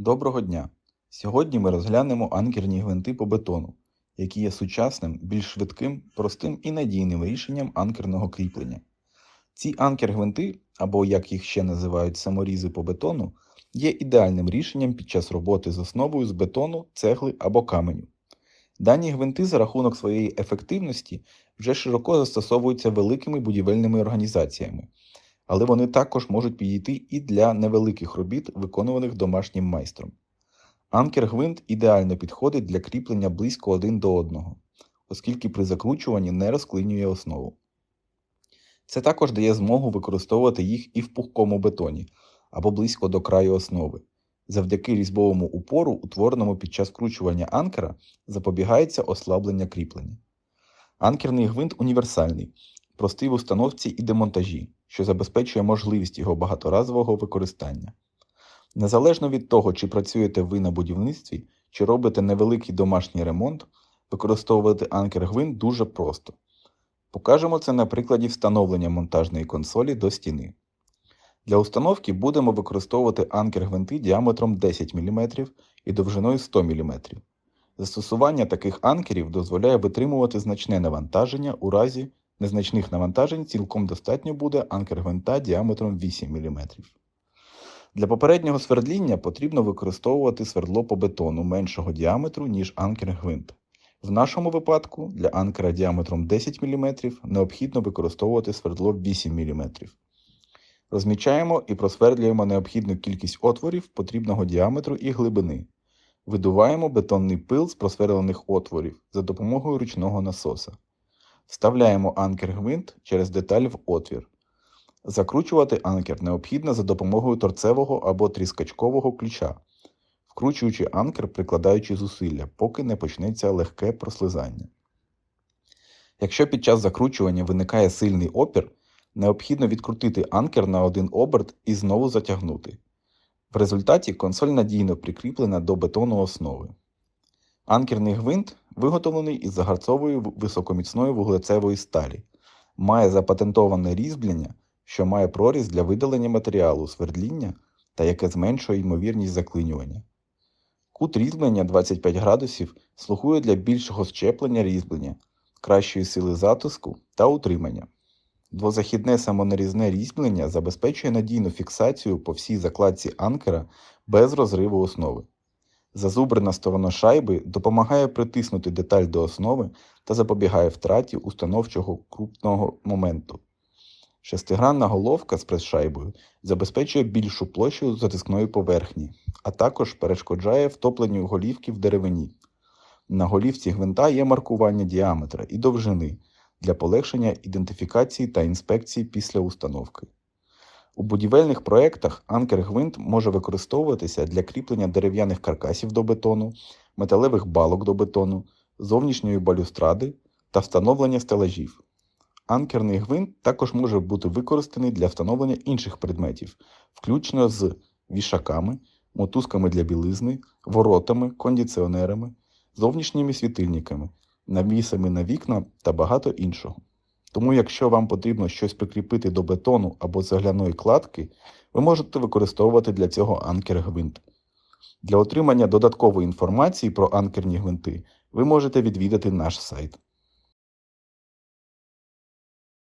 Доброго дня! Сьогодні ми розглянемо анкерні гвинти по бетону, які є сучасним, більш швидким, простим і надійним рішенням анкерного кріплення. Ці анкер-гвинти, або як їх ще називають саморізи по бетону, є ідеальним рішенням під час роботи з основою з бетону, цегли або каменю. Дані гвинти за рахунок своєї ефективності вже широко застосовуються великими будівельними організаціями, але вони також можуть підійти і для невеликих робіт, виконуваних домашнім майстром. Анкер-гвинт ідеально підходить для кріплення близько один до одного, оскільки при закручуванні не розклинює основу. Це також дає змогу використовувати їх і в пухкому бетоні або близько до краю основи. Завдяки різьбовому упору, утвореному під час кручування анкера, запобігається ослаблення кріплення. Анкерний гвинт універсальний, простий в установці і демонтажі, що забезпечує можливість його багаторазового використання. Незалежно від того, чи працюєте ви на будівництві, чи робите невеликий домашній ремонт, використовувати анкер-гвинт дуже просто. Покажемо це на прикладі встановлення монтажної консолі до стіни. Для установки будемо використовувати анкер-гвинти діаметром 10 мм і довжиною 100 мм. Застосування таких анкерів дозволяє витримувати значне навантаження у разі незначних навантажень цілком достатньо буде анкер-гвинта діаметром 8 мм. Для попереднього свердління потрібно використовувати свердло по бетону меншого діаметру, ніж анкер-гвинт. В нашому випадку для анкера діаметром 10 мм необхідно використовувати свердло 8 мм. Розмічаємо і просвердлюємо необхідну кількість отворів потрібного діаметру і глибини. Видуваємо бетонний пил з просверлених отворів за допомогою ручного насоса. Вставляємо анкер-гвинт через деталь в отвір. Закручувати анкер необхідно за допомогою торцевого або тріскачкового ключа, вкручуючи анкер, прикладаючи зусилля, поки не почнеться легке прослизання. Якщо під час закручування виникає сильний опір, необхідно відкрутити анкер на один оберт і знову затягнути. В результаті консоль надійно прикріплена до бетону основи. Анкерний гвинт виготовлений із загарцової високоміцної вуглецевої сталі, має запатентоване різьблення, що має проріз для видалення матеріалу свердління та яке зменшує ймовірність заклинювання. Кут різьблення 25 градусів слугує для більшого щеплення різьблення, кращої сили затиску та утримання. Двозахідне самонарізне різьблення забезпечує надійну фіксацію по всій закладці анкера без розриву основи. Зазубрена сторона шайби допомагає притиснути деталь до основи та запобігає втраті установчого крупного моменту. Шестигранна головка з прес-шайбою забезпечує більшу площу затискної поверхні, а також перешкоджає втопленню голівки в деревині. На голівці гвинта є маркування діаметра і довжини для полегшення ідентифікації та інспекції після установки. У будівельних проєктах анкер-гвинт може використовуватися для кріплення дерев'яних каркасів до бетону, металевих балок до бетону, зовнішньої балюстради та встановлення стелажів. Анкерний гвинт також може бути використаний для встановлення інших предметів, включно з вішаками, мотузками для білизни, воротами, кондиціонерами, зовнішніми світильниками, навісами на вікна та багато іншого. Тому, якщо вам потрібно щось прикріпити до бетону або цегляної кладки, ви можете використовувати для цього анкер-гвинт. Для отримання додаткової інформації про анкерні гвинти ви можете відвідати наш сайт.